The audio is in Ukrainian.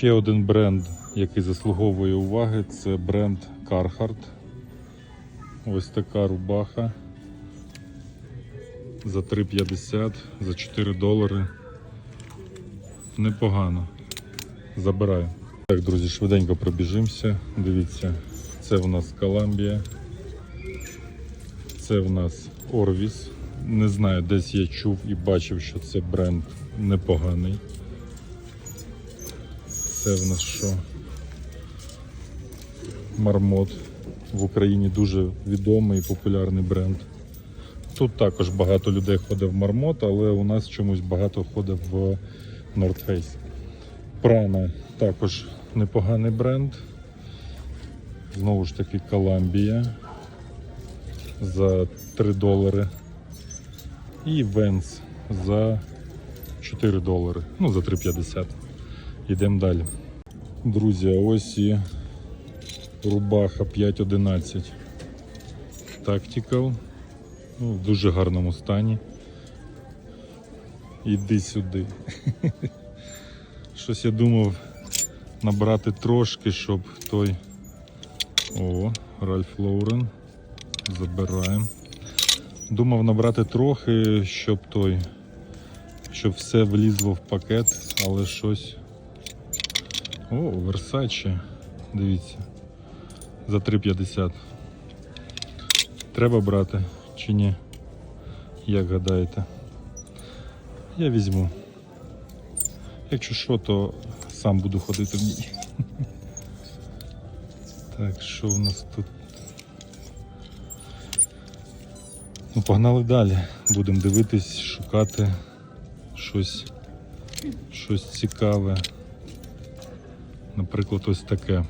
Ще один бренд, який заслуговує уваги, це бренд Carhartt. Ось така рубаха за 3,50, за 4 долари. Непогано. Забираю. Так, друзі, швиденько пробіжимося. Дивіться, це в нас Коламбія. Це в нас Орвіс. Не знаю, десь я чув і бачив, що це бренд непоганий. Це в нас що? Мармот. В Україні дуже відомий і популярний бренд. Тут також багато людей ходить в Мармот, але у нас чомусь багато ходить в North Face. Прана також непоганий бренд. Знову ж таки Коламбія за 3 долари. І Венс за 4 долари. Ну, за 3,50. Йдемо далі. Друзі, ось і рубаха 5.11 Tactical. Ну, в дуже гарному стані. Іди сюди. Щось я думав набрати трошки, щоб той. О, Ральф Лоурен. Забираємо. Думав набрати трохи, щоб той. Щоб все влізло в пакет, але щось. О, Versace. Дивіться. За 3,50. Треба брати чи ні? Як гадаєте? Я візьму. Якщо що, то сам буду ходити в ній. Так, що в нас тут? Ну, погнали далі. Будемо дивитись, шукати щось, щось цікаве. Наприклад, ось таке.